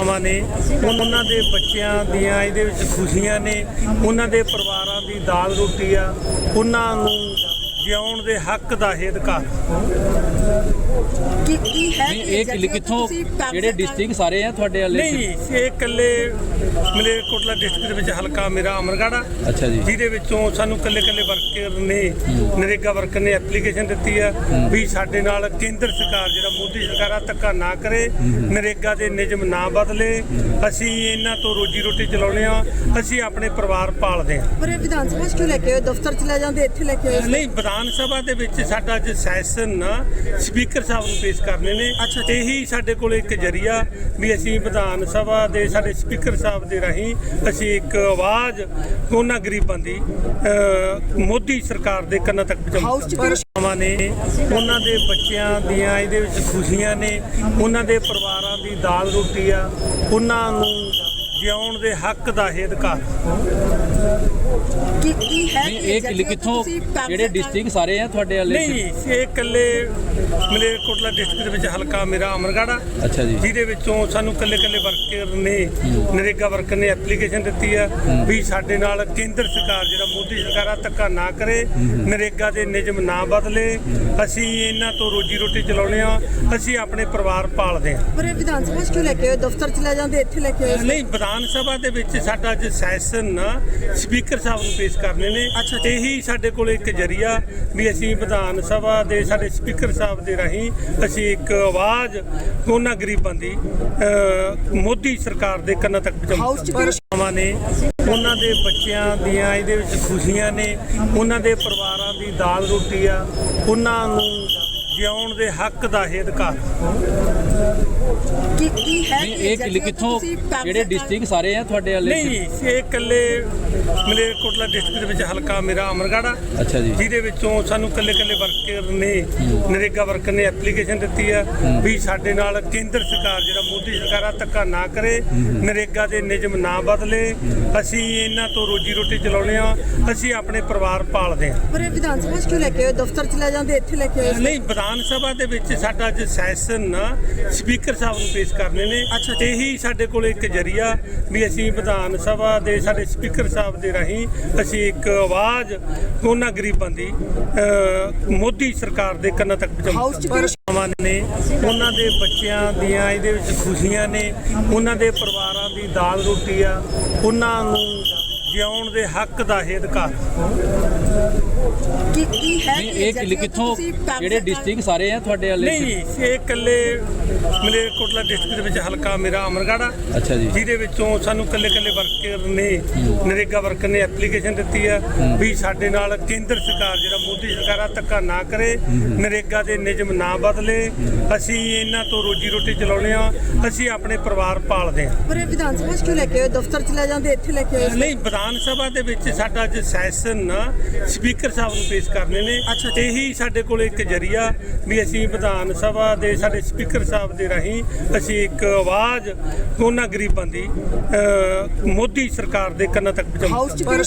ਮਾਵਾਂ ਨੇ, ਉਹਨਾਂ ਦੇ ਬੱਚਿਆਂ ਦੀਆਂ ਇਹਦੇ ਵਿੱਚ ਖੁਸ਼ੀਆਂ ਨੇ, ਉਹਨਾਂ ਦੇ ਪਰਿਵਾਰਾਂ ਦੀ ਦਾਲ ਰੋਟੀ ਆ, ਉਹਨਾਂ ਨੂੰ ਜਿਉਣ ਦੇ ਹੱਕ ਦਾ ਇਹ ਅਧਿਕਾਰ। ਕੀ ਕੀ ਹੈ ਨਹੀਂ ਇਹ ਕਿਲੇ ਕਿੱਥੋਂ ਜਿਹੜੇ ਡਿਸਟ੍ਰਿਕਟ ਸਾਰੇ ਆ ਤੁਹਾਡੇ ਵਾਲੇ ਨਹੀਂ ਇਹ ਇਕੱਲੇ ਮਲੇਰਕੋਟਲਾ ਡਿਸਟ੍ਰਿਕਟ ਦੇ ਵਿੱਚ ਹਲਕਾ ਮੇਰਾ ਅਮਰਗੜਾ ਅੱਛਾ ਜੀ। ਜਿਹਦੇ ਵਿੱਚੋਂ ਸਾਨੂੰ ਕੱਲੇ ਕੱਲੇ ਵਰਕਰ ਨੇ ਨਰੇਗਾ ਵਰਕਰ ਨੇ ਐਪਲੀਕੇਸ਼ਨ ਦਿੱਤੀ ਆ ਵੀ ਸਾਡੇ ਨਾਲ ਕੇਂਦਰ ਸਰਕਾਰ ਜਿਹੜਾ ਮੋਦੀ ਸਰਕਾਰ ਆ ਧੱਕਾ ਨਾ ਕਰੇ ਨਰੇਗਾ ਦੇ ਨਿਯਮ ਨਾ ਬਦਲੇ। ਅਸੀਂ ਇਹਨਾਂ ਤੋਂ ਰੋਜੀ ਰੋਟੀ ਚਲਾਉਣੇ ਆ ਅਸੀਂ ਆਪਣੇ ਪਰਿਵਾਰ ਪਾਲਦੇ ਆ ਪਰ ਇਹ ਵਿਧਾਨ ਸਭਾ 'ਚ ਕਿਉਂ ਲੈ ਕੇ ਆਏ ਦਫ਼ਤਰ ਚ ਲੈ ਜਾਂਦੇ ਇੱਥੇ ਲੈ ਕੇ ਆਏ ਨਹੀਂ ਵਿਧਾਨ ਸਭਾ ਦੇ ਵਿੱਚ ਸਾਡਾ ਅੱਜ ਸੈਸ਼ਨ ਨਾ ਸਪੀਕਰ ਸਾਹਿਬ ਨੂੰ ਪੇਸ਼ ਕਰਨੇ ਨੇ। ਇਹੀ ਸਾਡੇ ਕੋਲ ਇੱਕ ਜਰੀਆ ਵੀ ਅਸੀਂ ਵਿਧਾਨ ਸਭਾ ਦੇ ਸਾਡੇ ਸਪੀਕਰ ਸਾਹਿਬ ਦੇ ਰਾਹੀਂ ਅਸੀਂ ਇੱਕ ਆਵਾਜ਼ ਉਹਨਾਂ ਗਰੀਬਾਂ ਦੀ ਮੋਦੀ ਸਰਕਾਰ ਦੇ ਕੰਨਾਂ ਤੱਕ ਪਹੁੰਚਾਉਣੀ ਨੇ ਉਹਨਾਂ ਦੇ ਬੱਚਿਆਂ ਦੀਆਂ ਇਹਦੇ ਵਿੱਚ ਖੁਸ਼ੀਆਂ ਨੇ ਉਹਨਾਂ ਦੇ ਪਰਿਵਾਰਾਂ ਦੀ ਦਾਲ ਰੋਟੀ ਆ ਉਹਨਾਂ ਨੂੰ ਜਿਉਣ ਦੇ ਹੱਕ ਦਾ ਇਹ ਅਧਿਕਾਰ ਕੀ ਕੀ ਹੈ ਨਹੀਂ ਕੀ ਇਹ ਕਿਲੇ ਕਿੱਥੋਂ ਜਿਹੜੇ ਡਿਸਟ੍ਰਿਕਟ ਸਾਰੇ ਆ ਤੁਹਾਡੇ ਵਾਲੇ ਨਹੀਂ ਇਹ ਇਕੱਲੇ ਮਲੇਰਕੋਟਲਾ ਡਿਸਟ੍ਰਿਕਟ ਦੇ ਵਿੱਚ ਹਲਕਾ ਮੇਰਾ ਅਮਰਗੜਾ ਅੱਛਾ ਜੀ। ਜਿਹਦੇ ਵਿੱਚੋਂ ਸਾਨੂੰ ਕੱਲੇ ਕੱਲੇ ਵਰਕਰ ਨੇ ਨਰੇਗਾ ਵਰਕਰ ਨੇ ਐਪਲੀਕੇਸ਼ਨ ਦਿੱਤੀ ਆ ਵੀ ਸਾਡੇ ਨਾਲ ਕੇਂਦਰ ਸਰਕਾਰ ਜਿਹੜਾ ਮੋਦੀ ਸਰਕਾਰ ਆ ਧੱਕਾ ਨਾ ਕਰੇ ਨਰੇਗਾ ਦੇ ਨਿਯਮ ਨਾ ਬਦਲੇ। ਅਸੀਂ ਇਹਨਾਂ ਤੋਂ ਰੋਜੀ ਰੋਟੀ ਚਲਾਉਣੇ ਆ ਅਸੀਂ ਆਪਣੇ ਪਰਿਵਾਰ ਪਾਲਦੇ ਆ ਪਰ ਇਹ ਵਿਧਾਨ ਸਭਾ 'ਚ ਕਿਉਂ ਲੈ ਕੇ ਆਏ? ਦਫ਼ਤਰ ਚ ਲੈ ਜਾਂਦੇ ਇੱਥੇ ਲੈ ਕੇ ਆਏ? ਨਹੀਂ ਵਿਧਾਨ ਸਭਾ ਦੇ ਵਿੱਚ ਸਾਡਾ ਅੱਜ ਸੈਸ਼ਨ ਸਪੀਕਰ ਸਾਹਿਬ ਨੂੰ ਪੇਸ਼ ਕਰਨੇ ਨੇ। ਇਹੀ ਸਾਡੇ ਕੋਲ ਇੱਕ ਜਰੀਆ ਵੀ ਅਸੀਂ ਵਿਧਾਨ ਸਭਾ ਦੇ ਸਾਡੇ ਸਪੀਕਰ ਸਾਹਿਬ ਦੇ ਰਾਹੀਂ ਅਸੀਂ ਇੱਕ ਆਵਾਜ਼ ਉਹਨਾਂ ਗਰੀਬਾਂ ਦੀ ਅਹ, ਮੋਦੀ ਸਰਕਾਰ ਦੇ ਕੰਨਾਂ ਤੱਕ ਪਹੁੰਚਾਉਣੀ ਮਾਵਾਂ ਨੇ। ਉਹਨਾਂ ਦੇ ਬੱਚਿਆਂ ਦੀਆਂ ਇਹਦੇ ਵਿੱਚ ਖੁਸ਼ੀਆਂ ਨੇ। ਉਹਨਾਂ ਦੇ ਪਰਿਵਾਰਾਂ ਦੀ ਦਾਲ ਰੋਟੀ ਆ। ਉਹਨਾਂ ਨੂੰ ਜਿਉਣ ਦੇ ਹੱਕ ਦਾ ਇਹ ਅਧਿਕਾਰ। ਕੀ ਕੀ ਹੈ ਨਹੀਂ ਇਹ ਕਿਲੇ ਕਿੱਥੋਂ ਜਿਹੜੇ ਡਿਸਟ੍ਰਿਕਟ ਸਾਰੇ ਆ ਤੁਹਾਡੇ ਵਾਲੇ? ਨਹੀਂ ਇਹ ਇਕੱਲੇ ਮਲੇਰਕੋਟਲਾ ਡਿਸਟ੍ਰਿਕਟ ਦੇ ਵਿੱਚ ਹਲਕਾ ਮੇਰਾ ਅਮਰਗੜਾ ਅੱਛਾ ਜੀ। ਜਿਹਦੇ ਵਿੱਚੋਂ ਸਾਨੂੰ ਕੱਲੇ ਕੱਲੇ ਵਰਕਰ ਨੇ ਨਰੇਗਾ ਵਰਕਰ ਨੇ ਐਪਲੀਕੇਸ਼ਨ ਦਿੱਤੀ ਆ ਵੀ ਸਾਡੇ ਨਾਲ ਕੇਂਦਰ ਸਰਕਾਰ ਜਿਹੜਾ ਮੋਦੀ ਸਰਕਾਰ ਆ ਧੱਕਾ ਨਾ ਕਰੇ ਨਰੇਗਾ ਦੇ ਨਿਯਮ ਨਾ ਬਦਲੇ ਅਸੀਂ ਇਹਨਾਂ ਤੋਂ ਰੋਜੀ ਰੋਟੀ ਚਲਾਉਣੇ ਆ ਅਸੀਂ ਆਪਣੇ ਪਰਿਵਾਰ ਪਾਲਦੇ ਆ ਪਰ ਇਹ ਵਿਧਾਨ ਸਭਾ 'ਚ ਕਿਉਂ ਲੈ ਕੇ ਆਏ ਦਫ਼ਤਰ ਚ ਲੈ ਜਾਂਦੇ ਇੱਥੇ ਲੈ ਕੇ ਆਏ ਨਹੀਂ ਵਿਧਾਨ ਸਭਾ ਦੇ ਵਿੱਚ ਸਾਡਾ ਅੱਜ ਸੈਸ਼ਨ ਨਾ ਸਪੀਕਰ ਸਾਹਿਬ ਨੂੰ ਪੇਸ਼ ਕਰਨੇ ਨੇ। ਇਹੀ ਸਾਡੇ ਕੋਲ ਇੱਕ ਜਰੀਆ ਵੀ ਅਸੀਂ ਵਿਧਾਨ ਸਭਾ ਦੇ ਸਾਡੇ ਸਪੀਕਰ ਸਾਹਿਬ ਦੇ ਰਾਹੀਂ ਅਸੀਂ ਇੱਕ ਆਵਾਜ਼ ਉਹਨਾਂ ਗਰੀਬਾਂ ਦੀ ਮੋਦੀ ਸਰਕਾਰ ਦੇ ਕੰਨਾਂ ਤੱਕ ਪਹੁੰਚਾਉਣੀ ਨੇ ਉਹਨਾਂ ਦੇ ਬੱਚਿਆਂ ਦੀਆਂ ਇਹਦੇ ਵਿੱਚ ਖੁਸ਼ੀਆਂ ਨੇ ਉਹਨਾਂ ਦੇ ਪਰਿਵਾਰਾਂ ਦੀ ਦਾਲ ਰੋਟੀ ਆ ਉਹਨਾਂ ਨੂੰ ਜਿਉਣ ਦੇ ਹੱਕ ਦਾ ਇਹ ਅਧਿਕਾਰ ਕੀ ਕੀ ਹੈ ਨਹੀਂ ਕੀ ਇਹ ਕਿਲੇ ਕਿੱਥੋਂ ਜਿਹੜੇ ਡਿਸਟ੍ਰਿਕਟ ਸਾਰੇ ਆ ਤੁਹਾਡੇ ਵਾਲੇ? ਨਹੀਂ ਇਹ ਇਕੱਲੇ ਮਲੇਰਕੋਟਲਾ ਡਿਸਟ੍ਰਿਕਟ ਦੇ ਵਿੱਚ ਹਲਕਾ ਮੇਰਾ ਅਮਰਗੜਾ ਅੱਛਾ ਜੀ। ਜਿਹਦੇ ਵਿੱਚੋਂ ਸਾਨੂੰ ਕੱਲੇ ਕੱਲੇ ਵਰਕਰ ਨੇ ਨਰੇਗਾ ਵਰਕਰ ਨੇ ਐਪਲੀਕੇਸ਼ਨ ਦਿੱਤੀ ਆ ਵੀ ਸਾਡੇ ਨਾਲ ਕੇਂਦਰ ਸਰਕਾਰ ਜਿਹੜਾ ਮੋਦੀ ਸਰਕਾਰ ਆ ਧੱਕਾ ਨਾ ਕਰੇ ਨਰੇਗਾ ਦੇ ਨਿਯਮ ਨਾ ਬਦਲੇ। ਅਸੀਂ ਇਹਨਾਂ ਤੋਂ ਰੋਜੀ ਰੋਟੀ ਚਲਾਉਣੇ ਆ ਅਸੀਂ ਆਪਣੇ ਪਰਿਵਾਰ ਪਾਲਦੇ ਆ ਪਰ ਇਹ ਵਿਧਾਨ ਸਭਾ 'ਚ ਕਿਉਂ ਲੈ ਕੇ ਆਏ ਦਫ਼ਤਰ ਚ ਲੈ ਜਾਂਦੇ ਇੱਥੇ ਲੈ ਕੇ ਆਏ ਨਹੀਂ ਵਿਧਾਨ ਸਭਾ ਦੇ ਵਿੱਚ ਸਾਡਾ ਅੱਜ ਸੈਸ਼ਨ ਨਾ ਸਪੀਕਰ ਸਾਹਿਬ ਨੂੰ ਪੇਸ਼ ਕਰਨੇ ਨੇ। ਇਹੀ ਸਾਡੇ ਕੋਲ ਇੱਕ ਜਰੀਆ ਵੀ ਅਸੀਂ ਵਿਧਾਨ ਸਭਾ ਦੇ ਸਾਡੇ ਸਪੀਕਰ ਸਾਹਿਬ ਦੇ ਰਾਹੀਂ ਅਸੀਂ ਇੱਕ ਆਵਾਜ਼ ਉਹਨਾਂ ਗਰੀਬਾਂ ਦੀ ਮੋਦੀ ਸਰਕਾਰ ਦੇ ਕੰਨਾਂ ਤੱਕ ਪਹੁੰਚਾਉਣੀ